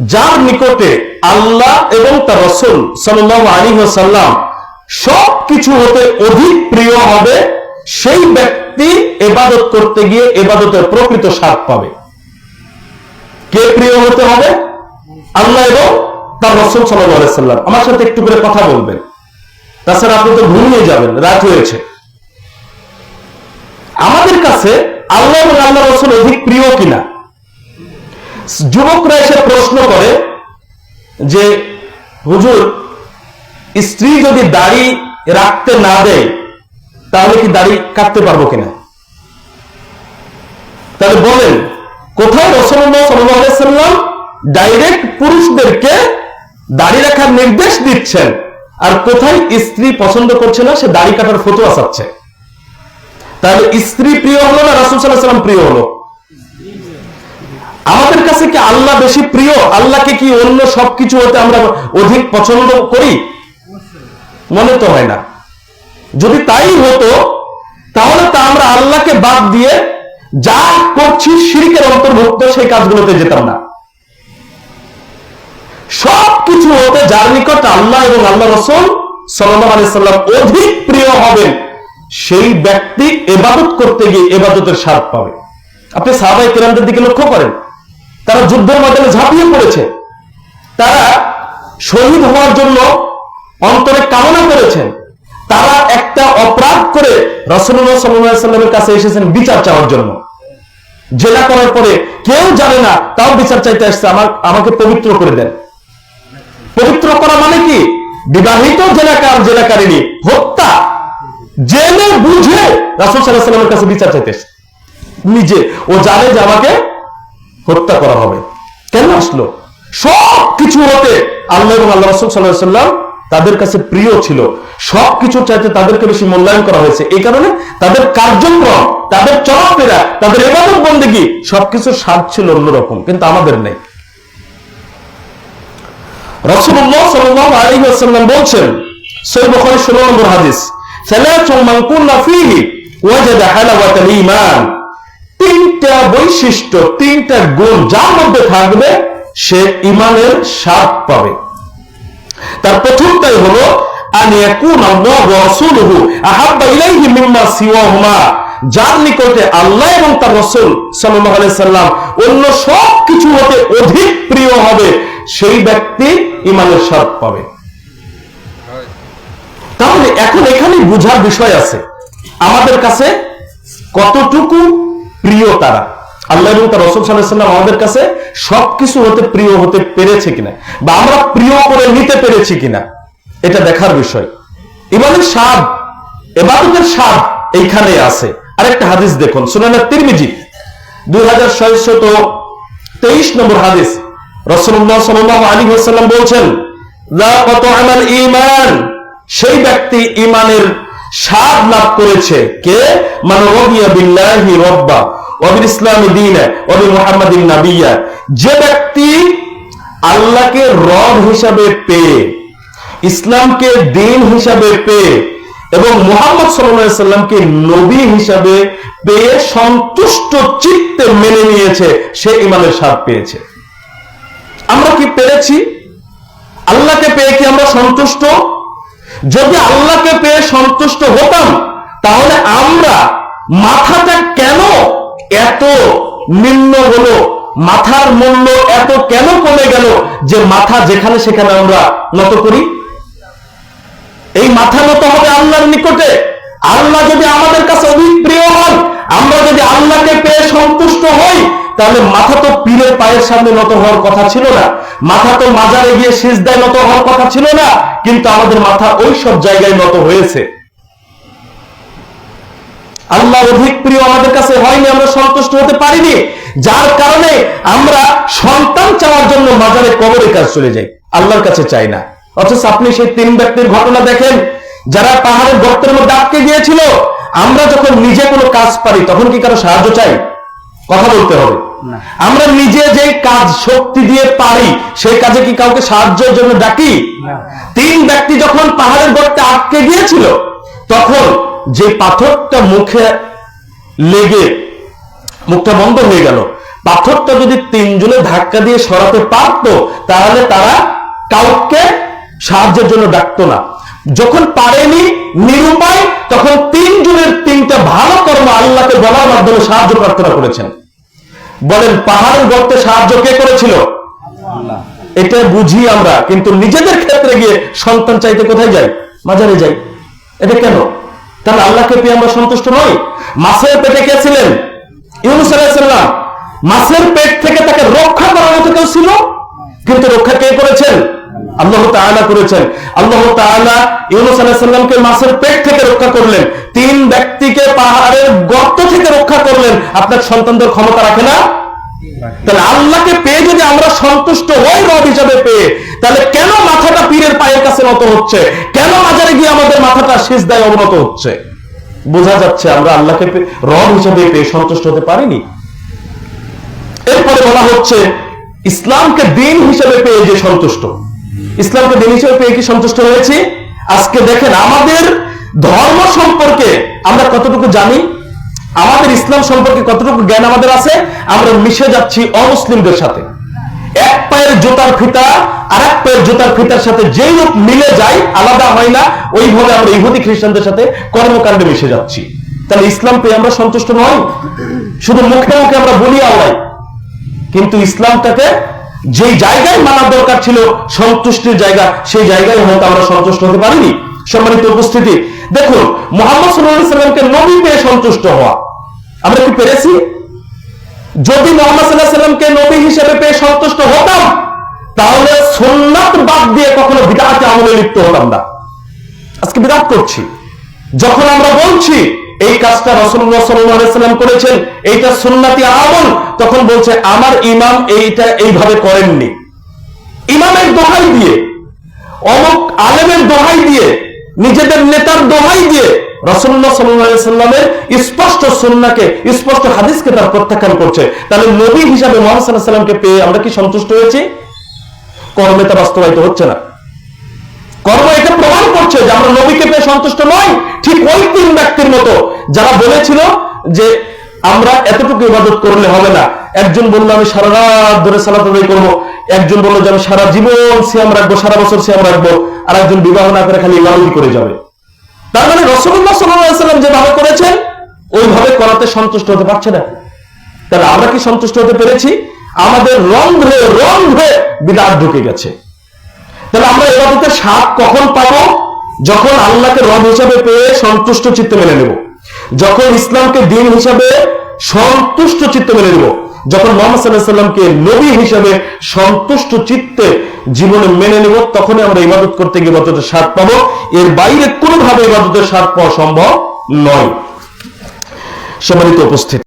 যার নিকটে আল্লাহ এবং তার রসুল সাল্লাহ আলী সাল্লাম সব কিছু হতে অধিক প্রিয় হবে, সেই ব্যক্তি এবাদত করতে গিয়ে এবাদতের প্রকৃত স্বাদ পাবে। কে প্রিয় হতে হবে? আল্লাহ এবং তার রসুল সাল্লাহ সাল্লাম আমার সাথে একটু করে কথা বলবেন। তাছাড়া আপনি তো ঘুমিয়ে যাবেন, রাত হয়েছে। আমাদের কাছে আল্লাহ এবং আল্লাহ রসুল অধিক প্রিয় কিনা? যুবকরা এসে প্রশ্ন করে যে, হুজুর, স্ত্রী যদি দাড়ি রাখতে না দেয়, তাহলে কি দাড়ি কাটতে পারব কিনা? তাহলে বলেন, কোথায় রসল্লাহ সাল্লাম ডাইরেক্ট পুরুষদেরকে দাড়ি রাখার নির্দেশ দিচ্ছেন, আর কোথায় স্ত্রী পছন্দ করছে না, সে দাড়ি কাটার ফটো আসাচ্ছে তাহলে স্ত্রী প্রিয় হলো না রাসুল সাল্লাহ সাল্লাম প্রিয় হলো? আমাদের কাছে কি আল্লাহ বেশি প্রিয়? আল্লাহকে কি অন্য সবকিছু হতে আমরা অধিক পছন্দ করি? মনে তো হয় না। যদি তাই হতো, তাহলে তা আমরা আল্লাহকে বাদ দিয়ে যা করছি শিরিকের অন্তর্ভুক্ত সেই কাজগুলোতে যেতাম না। সবকিছু হতে যার নিকট আল্লাহ এবং আল্লাহ রসুল সাল্লাম অধিক প্রিয় হবেন, সেই ব্যক্তি এবাদত করতে গিয়ে এবাদতের স্বাদ পাবে। আপনি সাহাবাই কিরামদের দিকে লক্ষ্য করেন? তারা যুদ্ধের ময়দানে ঝাঁপিয়ে পড়েছে। তারা শহীদ হওয়ার জন্য অন্তরে কামনা করেছেন। তারা একটা অপরাধ করে রসুল্লাহ সাল্লামের কাছে এসেছেন বিচার চাওয়ার জন্য। জেলা করার পরে কেউ জানে না, তাও বিচার চাইতে আসছে, আমার, আমাকে পবিত্র করে দেন। পবিত্র করা মানে কি? বিবাহিত জেলাকার জেলাকারিনী হত্যা। জেনে বুঝে রাসুল সাল্লাহ সাল্লামের কাছে বিচার চাইতে নিজে। ও জানে যে আমাকে হত্যা করা হবে। কেন আসলো? সব কিছু হতে আল্লাহ এবং আল্লাহ রসুল সাল্লাহ সাল্লাম তাদের কাছে প্রিয় ছিল। সব কিছু চাইতে তাদেরকে বেশি মূল্যায়ন করা হয়েছে। এই কারণে তাদের কার্যক্রম, তাদের চলাফেরা, তাদের এবাদত বন্দেগী সবকিছুর স্বাদ ছিল অন্যরকম, কিন্তু আমাদের নেই। রসুল্লাহ সাল্লাহ আলী আসাল্লাম বলছেন সৈ বখরি ষোলো নম্বর হাদিস সালাতুন মান কুন্না ফীহি ওয়াজাদা হালাওয়াতাল ঈমান। তিনটা বৈশিষ্ট্য, তিনটা গুণ যার মধ্যে থাকবে, সে ইমানের স্বাদ পাবে। তার প্রথমটাই হলো যার নিকটে আল্লাহ এবং তার রাসূল সাল্লাম অন্য সব কিছু হতে অধিক প্রিয় হবে, সেই ব্যক্তি ইমানের স্বাদ পাবে। তাহলে এখন এখানে বুঝার বিষয় আছে। আমাদের কাছে কতটুকু প্রিয় তারা। আল্লাহ এবং তার রসুল সাল্লাম আমাদের কাছে সবকিছু হতে প্রিয় হতে পেরেছে কিনা বা আমরা প্রিয় করে নিতে পেরেছি কিনা, এটা দেখার বিষয়। ইমানের স্বাদ এবাদতের স্বাদ এইখানে আছে। আরেকটা হাদিস দেখুন, সুনানা তিরমিজি, দুই হাজার ছয়শত তেইশ নম্বর হাদিস। রসুল্লাহ সাল্লাহ আলী হাসাল্লাম বলছেন কত আমার ইমান সেই ব্যক্তি ইমানের স্বাদ লাভ করেছে কে? মানে বিল্লাহি নাবিয়া। যে ব্যক্তি আল্লাহকে রব হিসাবে পেয়ে, ইসলামকে দিন হিসাবে পেয়ে এবং মোহাম্মদ সাল্লামকে নবী হিসাবে পেয়ে সন্তুষ্ট চিত্তে মেনে নিয়েছে, সে ইমানের স্বাদ পেয়েছে। আমরা কি পেরেছি? আল্লাহকে পেয়ে কি আমরা সন্তুষ্ট? যদি আল্লাহকে পেয়ে সন্তুষ্ট হতাম, তাহলে আমরা মাথাটা কেন এত নিম্ন হলো? মাথার মূল্য এত কেন কমে গেল যে মাথা যেখানে সেখানে আমরা নত করি? এই মাথা নত হবে আল্লাহর নিকটে। আল্লাহ যদি আমাদের কাছে অধিক প্রিয় হন আমরা যদি আল্লাহকে পেয়ে সন্তুষ্ট হই তাহলে মাথা তো পীরের পায়ের সামনে নত হওয়ার কথা ছিল না। মাথা তো মাজারে গিয়ে শেষ সিজদায় নত হওয়ার কথা ছিল না, কিন্তু আমাদের মাথা ওই সব জায়গায় নত হয়েছে। আল্লাহ অধিক প্রিয় আমাদের কাছে হয়নি, আমরা সন্তুষ্ট হতে পারিনি। যার কারণে আমরা সন্তান চাওয়ার জন্য মাজারে কবরের কাজ চলে যাই, আল্লাহর কাছে চাই না। অথচ আপনি সেই তিন ব্যক্তির ঘটনা দেখেন, যারা পাহাড়ের গর্তের মধ্যে আটকে গিয়েছিল। আমরা যখন নিজে কোনো কাজ পারি, তখন কি কারও সাহায্য চাই? কথা বলতে হবে। আমরা নিজে যে কাজ শক্তি দিয়ে পারি সেই কাজে কি কাউকে সাহায্যের জন্য ডাকি? তিন ব্যক্তি যখন পাহাড়ের গর্তে আটকে গিয়েছিল তখন যে পাথরটা মুখে লেগে মুখটা বন্ধ হয়ে গেল পাথরটা যদি তিনজনে ধাক্কা দিয়ে সরাতে পারতো তাহলে তারা কাউকে সাহায্যের জন্য ডাকতো না। যখন পারেনি নিরুপায় তখন আল্লাহকে বলার মাধ্যমে সাহায্য প্রার্থনা করেছেন। বলেন, পাহাড়ের গর্তে সাহায্য কে করেছিল? এটা বুঝি আমরা, কিন্তু নিজেদের ক্ষেত্রে গিয়ে সন্তান চাইতে কোথায় যাই মাজারে যাই এটা কেন? তাহলে আল্লাহকে পেয়ে আমরা সন্তুষ্ট নই? মাছের পেটে কে ছিলেন? ইউনুস মাছের পেট থেকে তাকে রক্ষা করার মতো কেউ ছিল? কিন্তু রক্ষা কে করেছেন? আল্লাহ তাআলা করেছেন। আল্লাহ তাআলা ইউনুস আলাইসাল্লামকে মাছের পেট থেকে রক্ষা করলেন। তিন ব্যক্তিকে পাহাড়ের গর্ত থেকে রক্ষা করলেন, আপনার সন্তানদের ক্ষমতা রাখে না? তাহলে আল্লাহকে পেয়ে যদি আমরা সন্তুষ্ট হই, রব হিসাবে পেয়ে, তাহলে কেন মাথাটা পীরের পায়ের কাছে নত হচ্ছে? কেন মাজারে গিয়ে আমাদের মাথাটা শেষ দায় অবনত হচ্ছে? বোঝা যাচ্ছে আমরা আল্লাহকে রব হিসাবে পেয়ে সন্তুষ্ট হতে পারিনি। এরপরে বলা হচ্ছে, ইসলামকে দিন হিসেবে পেয়ে যে সন্তুষ্ট। ইসলামকে দিন হিসেবে পেয়ে কি সন্তুষ্ট হয়েছি? আজকে দেখেন আমাদের ধর্ম সম্পর্কে আমরা কতটুকু জানি? আমাদের ইসলাম সম্পর্কে কতটুকু জ্ঞান আমাদের আছে? আমরা মিশে যাচ্ছি অমুসলিমদের সাথে। এক পায়ের জুতার ফিতা আর এক পায়ের জুতার ফিতার সাথে যেই রূপ মিলে যায়, আলাদা হয় না। ওইভাবে আমরা ইহুদি খ্রিস্টানদের সাথে কর্মকাণ্ডে মিশে যাচ্ছি। তাহলে ইসলাম পেয়ে আমরা সন্তুষ্ট নই? শুধু মুখে মুখে আমরা বলি আওড়াই কিন্তু ইসলামটাকে যেই জায়গায় মানার দরকার ছিল, সন্তুষ্টির জায়গা, সেই জায়গায় হয়তো আমরা সন্তুষ্ট হতে পারিনি। সম্মানিত উপস্থিতি দেখুন, মোহাম্মদ সাল্লামকে নবী পেয়ে সন্তুষ্ট হওয়া। আমরা কি পেরেছি? যদি মোহাম্মদ সাল্লাহ সাল্লামকে নবী হিসেবে পেয়ে সন্তুষ্ট হতাম, তাহলে সুন্নাত বাদ দিয়ে কখনো বিদাতে আমলে লিপ্ত হতাম না। আজকে বিরাট করছি। যখন আমরা বলছি, এই কাজটা রসুল্লাহ সাল্লাম করেছেন, এইটা সুন্নাতি আমল, তখন বলছে, আমার ইমাম এইটা এইভাবে করেননি। ইমামের দোহাই দিয়ে, অমুক আলেমের দোহাই দিয়ে নিজেদের নেতার দোহাই দিয়ে রসুল্লাহ সাল্লামের স্পষ্ট সুন্নাকে স্পষ্ট হাদিসকে তার প্রত্যাখ্যান করছে। তাহলে নবী হিসাবে মোহাম্মদ সাল্লাহ সাল্লামকে পেয়ে আমরা কি সন্তুষ্ট হয়েছি? কর্মে তা বাস্তবায়িত হচ্ছে না। কর্ম এটা প্রমাণ করছে যে আমরা নবীকে পেয়ে সন্তুষ্ট নই, ঠিক ওই তিন ব্যক্তির মতো। যারা বলেছিল যে আমরা এতটুকু ইবাদত করলে হবে না একজন বলল, আমি সারা রাত ধরে সালাত আদায় করব। একজন বলল যে আমি সারা জীবন সিয়াম রাখব, সারা বছর সিয়াম রাখব। আর একজন বিবাহ না করে খালি ইবাদত করে যাবে। তার মানে রসগোল্লা সাল্লাম যেভাবে করেছেন, ওইভাবে করাতে সন্তুষ্ট হতে পারছে না। তাহলে আমরা কি সন্তুষ্ট হতে পেরেছি? আমাদের রং ধরে রং ধরে বিদাত ঢুকে গেছে। তাহলে আমরা এবাদতের স্বাদ কখন পাবো? যখন আল্লাহকে রব হিসাবে পেয়ে সন্তুষ্ট চিত্তে মেনে নেব। যখন ইসলামকে দিন হিসাবে সন্তুষ্ট চিত্তে মেনে নেব। যখন মোহাম্মদ সাল্লাহ সাল্লামকে নবী হিসাবে সন্তুষ্ট চিত্তে জীবনে মেনে নেব, তখনই আমরা ইবাদত করতে গিয়ে ইবাদতের স্বাদ পাবো। এর বাইরে কোনোভাবে ইবাদতের স্বাদ পাওয়া সম্ভব নয়। সম্মানিত উপস্থিত।